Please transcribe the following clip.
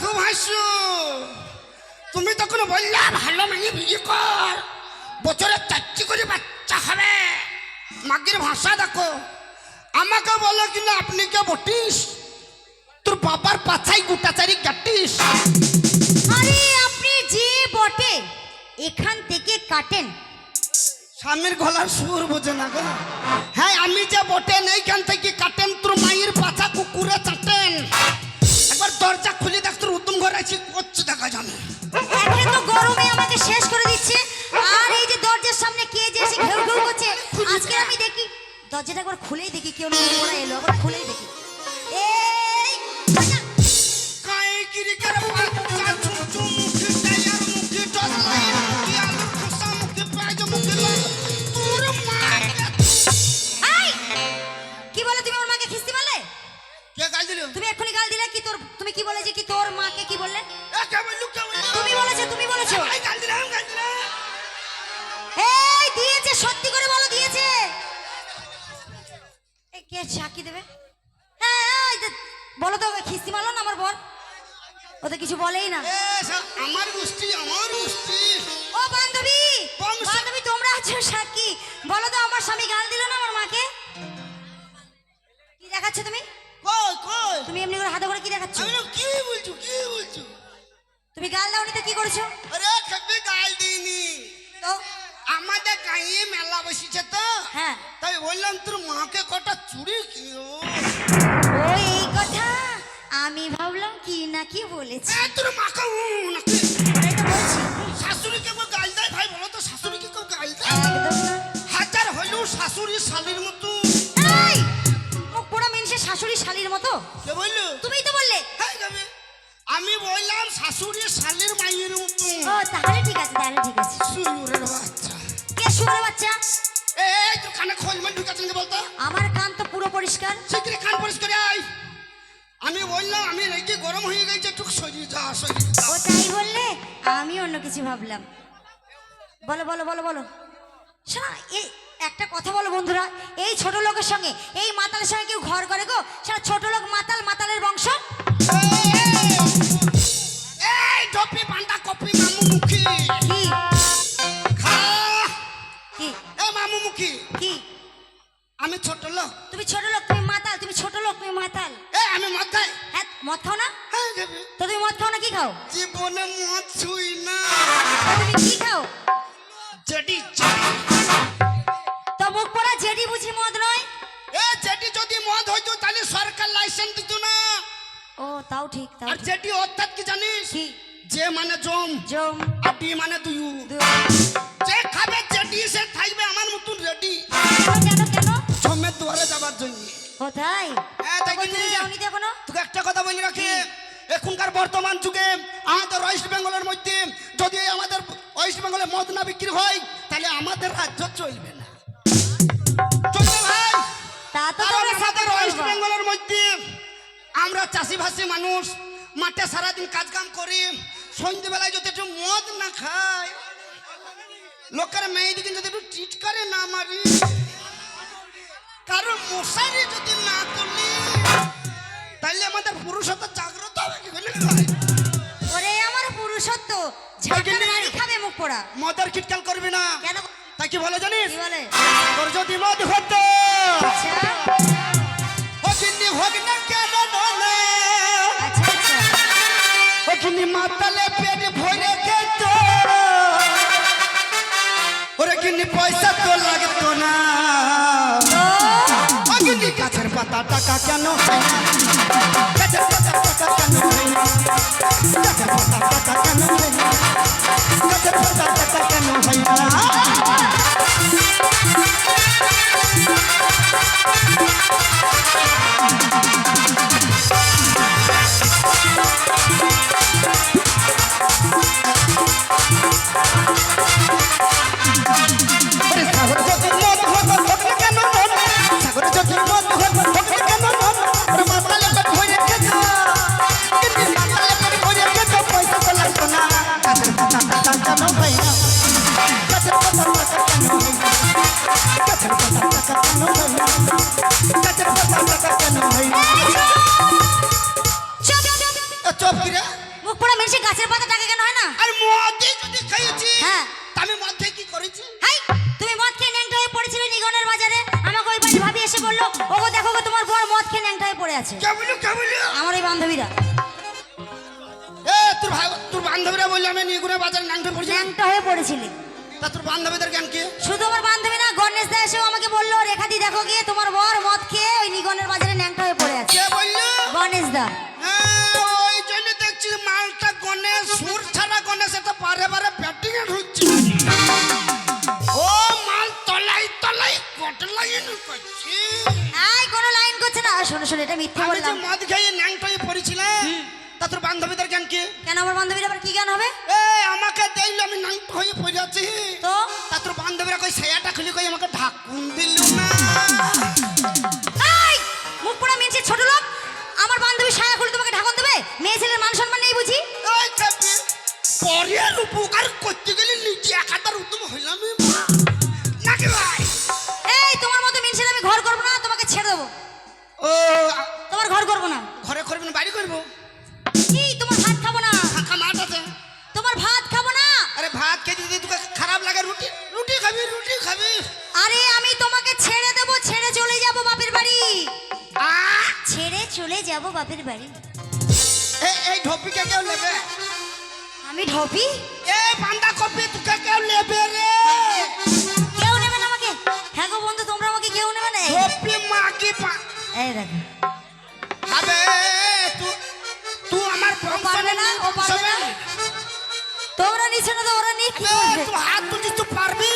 খুব হাসছো তুমি তখন বললা ভালো মেয়ে বিয়ে কর। বছরে চারটি করে বাচ্চা হবে। মাগির ভাষা দেখো। আমাকে বলো কিনা আপনি কে বটিস? তোর বাবার পাছাই গোটা চারি গাটিস আরে আপনি যে বটে এখান থেকে কাটেন। স্বামীর গলার সুর বোঝে না গো। হ্যাঁ আমি যে বটেন এইখান থেকে দরজাটা একবার খুলেই দেখি কেউ না এলো একবার খুলেই দেখি। এই কাই কিরিকের বাচ্চা টায়ার মুখে টলাই মুখে আলুর খোসা মুখে পেঁয়াজ মুখে তোর মা এই! কি বলে তুমি মাকে খিস্তি বলে? কে গাল দিল? তুমি এক্ষুনি গাল দিলে কি তোর তুমি কি বলেছে কি তোর মাকে কি বললে এ কে বললু? তুমি বলেছ তুমি বলেছ। চাকি দেবে? হ্যাঁ বলো তো খিস্তি মারলো না আমার বর? ও তো কিছু বলেই না। আমার গোষ্ঠী আমার গোষ্ঠী। ও বান্ধবী বান্ধবী তোমরা আছো সাক্ষী। বলো তো আমার স্বামী গাল দিল না আমার মাকে? কি দেখাচ্ছ তুমি? কই কই? তুমি এমনি করে হাতে করে কি দেখাচ্ছ? আমি কি বলছো কি বলছো? তুমি গাল দাওনি তো কি করেছ? আরে কবে গাল দিইনি। তো? আমাদের গাঁয়ে মেলা বসেছে তো। হ্যাঁ। তাই বললাম তোর মাকে কটা চুড়ি কিনো ও? এই কথা আমি ভাবলাম কি না কি বলেছি। এ তোর মাকে উ নাকি শাশুড়িকে কেউ গাল দেয়? ভাই বলো তো শাশুড়িকে কেউ গাল দেয়? একদম না। হাজার হইলেও শাশুড়ি শালির মতো। এই মুখ পোড়া মানুষের শাশুড়ি শালির মতো। কে বলল? তুমিই তো বললে। হ্যাঁ যাবে আমি বললাম শাশুড়ি শালির মায়ের মতো। ও তাহলে ঠিক আছে তাহলে ঠিক আছে। সুরের বাচ্চা। কে শুয়ার বাচ্চা। এই তোর কানে খোল মানে ঢুকাচ্ছেন বলতো? আমার কান তো পুরো পরিষ্কার। শিগগিরি কান পরিষ্কার আয়। আমি বললাম আমি রেগে গরম হয়ে গেছে একটু সরিয়ে যা সরিয়ে যা। ও তাই বললে? আমি অন্য কিছু ভাবলাম। বলো বলো বলো বলো। শোনা এই একটা কথা বলো বন্ধুরা। এই ছোট লোকের সঙ্গে এই মাতালের সঙ্গে কেউ ঘর করে গো? সেটা ছোট লোক মাতাল মাতালের বংশ? মুখী কি? আমি ছোট লোক। তুমি ছোট লোক তুমি মাতাল তুমি ছোট লোক তুমি মাতাল। এ আমি খাই হ্যাঁ মদ খাও না? হ্যাঁ তো তুমি মদ খাও না কি খাও? জীবনে মদ ছুই না। তুমি কি খাও? জেডি তো মুখ পড়া জেডি বুঝি মদ নয়? এ জেডি যদি মদ হইতো তাহলে সরকার লাইসেন্স দিত না। ও তাও ঠিক তাও আর। জেডি অর্থাৎ কি জানিস? কি? যে মানে জম জম। আর ডি মানে দুয়ু। দু যে খাবে জেডি সে মতন রেডি কেন কেন? জমের দুয়ারে যাবার জন্য। কোথায়? হ্যাঁ, তাই? যাওনি এখনও? তোকে একটা কথা বলি রাখি। এখনকার বর্তমান যুগে আমাদের ওয়েস্ট বেঙ্গলের মধ্যে যদি আমাদের ওয়েস্ট বেঙ্গলে মদ না বিক্রি হয় তাহলে আমাদের রাজ্য চলবে না। চলবে ভাই। আমাদের ওয়েস্ট বেঙ্গলের মধ্যে আমরা চাষিভাষী মানুষ মাঠে সারাদিন কাজ কাম করি সন্ধ্যেবেলায় যদি একটু মদ না খাই লোকের মেয়েদিকে যদি একটু টিটকারে না মারি। কারণ মশারি যদি না তুলি তাহলে আমাদের পুরুষত্ব জাগ্রত হবে কি বলে? ওরে আমার পুরুষত্ব তো দেখলি? বাড়ি খাবে মুখ পোড়া। মদের কিটকাল করবি না। কেন? তাই কি বলে জানিস? কি বলে? ওরে কিনি পয়সা তো লাগতো না অগ্নি গাছের পাতা টাকা কেন হয় না? গাছের পাতা টাকা কেন হয় না? গাছের পাতা টাকা কেন হয় না? বলল ওগো দেখো গো তোমার বর মদ খেয়ে ন্যাংটায় পড়ে আছে। কে বলল কে বলল আমার এই বান্ধবীরা। এ তোর ভাই তোর বান্ধবীরা বললে আমি নিগুনে বাজারে ন্যাংটা পড়ছি। ন্যাংটা হয়ে পড়েছিলে। তা তোর বান্ধবীদের জ্ঞান কি? শুধু আমার বান্ধবী না গণেশ দা এসেও আমাকে বলল রেখাদি দেখো গিয়ে তোমার শোনো শোনো এটা মিথ্যে আমি যে বললাম। মদ খেয়ে ন্যাংটাই পড়েছিলাম তা তোর বান্ধবীদের জ্ঞান কি? কেন আমার বান্ধবীর আবার কি জ্ঞান হবে? এ আমাকে দেখলে আমি ন্যাংটা হয়ে পড়ে আছি। তো? তা তোর বান্ধবীরা কই সেয়াটা খুলে কই আমাকে ঢাকুন দিল না। এই মুখ পোড়া মেয়েছে ছোট লোক। আমার বান্ধবী সায়া খুলে তোমাকে ঢাকন দেবে? মেয়ে ছেলের মান সম্মান নেই বুঝি? ওই চাপি পরের উপকার করতে গেলে নিজে একাতার উদ্যম হইলাম মা। চলে যাব বাপের বাড়ি। এই এই ঢপিকে কেউ নেবে? আমি ঢপি? এ বান্দা কপি তোকে কেউ নেবে রে? কেউ নেবে না আমাকে? হ্যাঁ গো বন্ধু তোমরা আমাকে কেউ নেবে না? ঢপি মাগি পা এই দেখো। হবে তুই তুই আমার পারবে না ও পারবে না। তোমরা নিচ্ছ না তো ওরা নিয়ে কি করবে? তুই হাত তুলিস তুই পারবি?